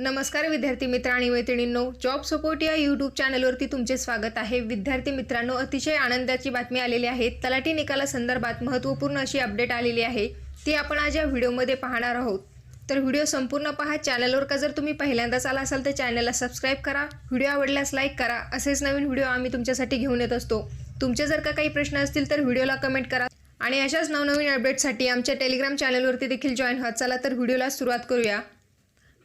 नमस्कार विद्यार्थी मित्र आणि मैत्रिणींनो जॉब सपोर्ट या यूट्यूब चॅनलवरती तुमचे स्वागत आहे. विद्यार्थी मित्रांनो अतिशय आनंदाची बातमी आलेली आहे. तलाठी निकालासंदर्भात महत्त्वपूर्ण अशी अपडेट आलेली आहे. ती आपण आज या व्हिडिओमध्ये पाहणार आहोत. तर व्हिडिओ संपूर्ण पहा. चॅनलवर का जर तुम्ही पहिल्यांदाच आला असाल तर चॅनलला सबस्क्राईब करा. व्हिडिओ आवडल्यास लाईक करा. असेच नवीन व्हिडिओ आम्ही तुमच्यासाठी घेऊन येत असतो. तुमचे जर का काही प्रश्न असतील तर व्हिडिओला कमेंट करा. आणि अशाच नवनवीन अपडेटसाठी आमच्या टेलिग्राम चॅनलवरती देखील जॉईन व्हा. चला तर व्हिडिओला सुरुवात करूया.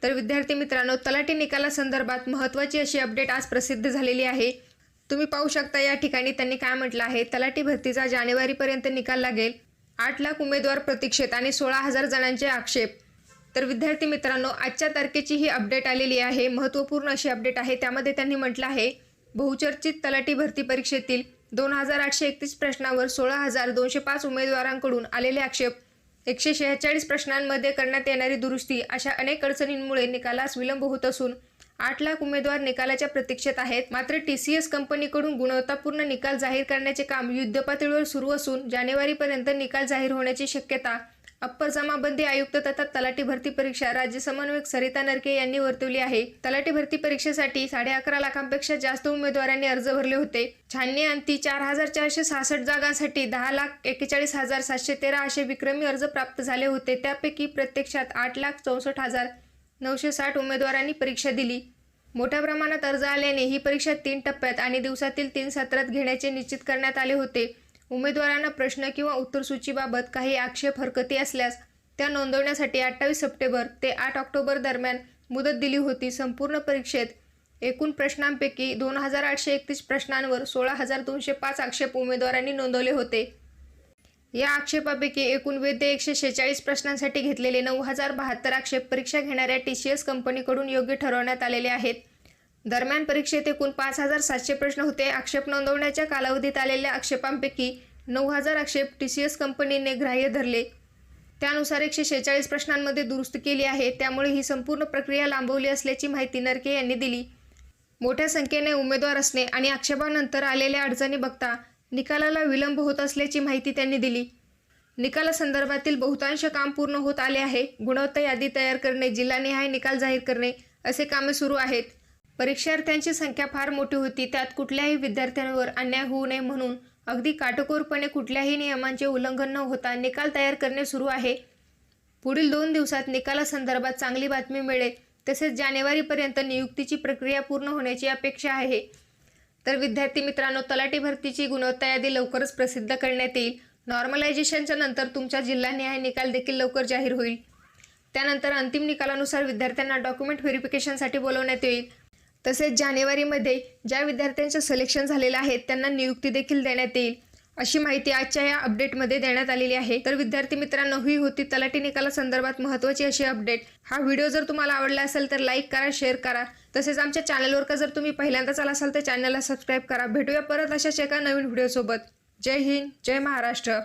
तर विद्यार्थी मित्रांनो तलाठी निकालासंदर्भात महत्त्वाची अशी अपडेट आज प्रसिद्ध झालेली आहे. तुम्ही पाहू शकता या ठिकाणी त्यांनी काय म्हटलं आहे. तलाठी भरतीचा जानेवारीपर्यंत निकाल लागेल. आठ लाख उमेदवार प्रतीक्षेत आणि सोळा हजार जणांचे आक्षेप. तर विद्यार्थी मित्रांनो आजच्या तारखेची ही अपडेट आलेली आहे. महत्त्वपूर्ण अशी अपडेट आहे. त्यामध्ये त्यांनी म्हटलं आहे बहुचर्चित तलाठी भरती परीक्षेतील दोन हजार आठशे एकतीस प्रश्नावर सोळा हजार दोनशे पाच उमेदवारांकडून आलेले आक्षेप. एकशे शेहेचाळीस प्रश्नांमध्ये करण्यात येणारी दुरुस्ती अशा अनेक अडचणींमुळे निकालास विलंब होत असून आठ लाख उमेदवार निकालाच्या प्रतीक्षेत आहेत. मात्र टी सी एस कंपनीकडून गुणवत्तापूर्ण निकाल जाहीर करण्याचे काम युद्धपातळीवर सुरू असून जानेवारीपर्यंत निकाल जाहीर होण्याची शक्यता अप्पर जमाबंदी आयुक्त तथा तलाठी भरती परीक्षा राज्य समन्वयक सरिता नरके यांनी वर्तवली आहे. तलाठी भरती परीक्षेसाठी साडे अकरा लाखांपेक्षा जास्त उमेदवारांनी अर्ज भरले होते. छाननी अंती चार हजार चारशे सहासष्ट जागांसाठी दहा लाख एक्केचाळीस हजार सातशे तेरा असे विक्रमी अर्ज प्राप्त झाले होते. त्यापैकी प्रत्यक्षात आठ लाख चौसष्ट हजार नऊशे साठ उमेदवारांनी परीक्षा दिली. मोठ्या प्रमाणात अर्ज आल्याने ही परीक्षा तीन टप्प्यात आणि दिवसातील तीन सत्रात घेण्याचे निश्चित करण्यात आले होते. उमेदवारांना प्रश्न किंवा उत्तरसूचीबाबत काही आक्षेप हरकती असल्यास त्या नोंदवण्यासाठी अठ्ठावीस सप्टेंबर ते आठ ऑक्टोबर दरम्यान मुदत दिली होती. संपूर्ण परीक्षेत एकूण प्रश्नांपैकी दोन हजार आठशे एकतीस प्रश्नांवर सोळा हजार दोनशे पाच आक्षेप उमेदवारांनी नोंदवले होते. या आक्षेपापैकी एकूण वेद्य एकशे शेहेचाळीस प्रश्नांसाठी घेतलेले नऊ हजार बहात्तर आक्षेप परीक्षा घेणाऱ्या टी सी एस कंपनीकडून योग्य ठरवण्यात आलेले आहेत. दरम्यान परीक्षेत एकूण पाच हजार सातशे प्रश्न होते. आक्षेप नोंदवण्याच्या कालावधीत आलेल्या आक्षेपांपैकी नऊ हजार आक्षेप टी सी एस कंपनीने ग्राह्य धरले. त्यानुसार एकशे शेहेचाळीस प्रश्नांमध्ये दुरुस्त केली आहे. त्यामुळे ही संपूर्ण प्रक्रिया लांबवली असल्याची माहिती नरके यांनी दिली. मोठ्या संख्येने उमेदवार असणे आणि आक्षेपानंतर आलेल्या अडचणी बघता निकालाला विलंब होत असल्याची माहिती त्यांनी दिली. निकालासंदर्भातील बहुतांश काम पूर्ण होत आले आहे. गुणवत्ता यादी तयार करणे जिल्हानिहाय निकाल जाहीर करणे असे कामे सुरू आहेत. परीक्षार्थ्यांची संख्या फार मोठी होती. त्यात कुठल्याही विद्यार्थ्यांवर अन्याय होऊ नये म्हणून अगदी काटेकोरपणे कुठल्याही नियमांचे उल्लंघन न होता निकाल तयार करणे सुरू आहे. पुढील दोन दिवसात निकालासंदर्भात चांगली बातमी मिळेल. तसेच जानेवारीपर्यंत नियुक्तीची प्रक्रिया पूर्ण होण्याची अपेक्षा आहे. तर विद्यार्थी मित्रांनो तलाठी भरतीची गुणवत्ता यादी लवकरच प्रसिद्ध करण्यात येईल. नॉर्मलायझेशनच्या नंतर तुमचा जिल्हानिहाय निकाल देखील लवकर जाहीर होईल. त्यानंतर अंतिम निकालानुसार विद्यार्थ्यांना डॉक्युमेंट व्हेरिफिकेशनसाठी बोलवण्यात येईल. तसेच जानेवारीमध्ये ज्या विद्यार्थ्यांचं सिलेक्शन झालेलं आहे त्यांना नियुक्ती देखील देण्यात येईल. अशी माहिती आजच्या या अपडेटमध्ये देण्यात आलेली आहे. तर विद्यार्थी मित्रांनो ही होती तलाठी निकालासंदर्भात महत्त्वाची अशी अपडेट हा व्हिडिओ जर तुम्हाला आवडला असेल तर लाईक करा शेअर करा. तसेच आमच्या चॅनलवर का जर तुम्ही पहिल्यांदाच आला असाल तर चॅनलला सबस्क्राईब करा. भेटूया परत अशाच एका नवीन व्हिडिओसोबत जय हिंद जय महाराष्ट्र.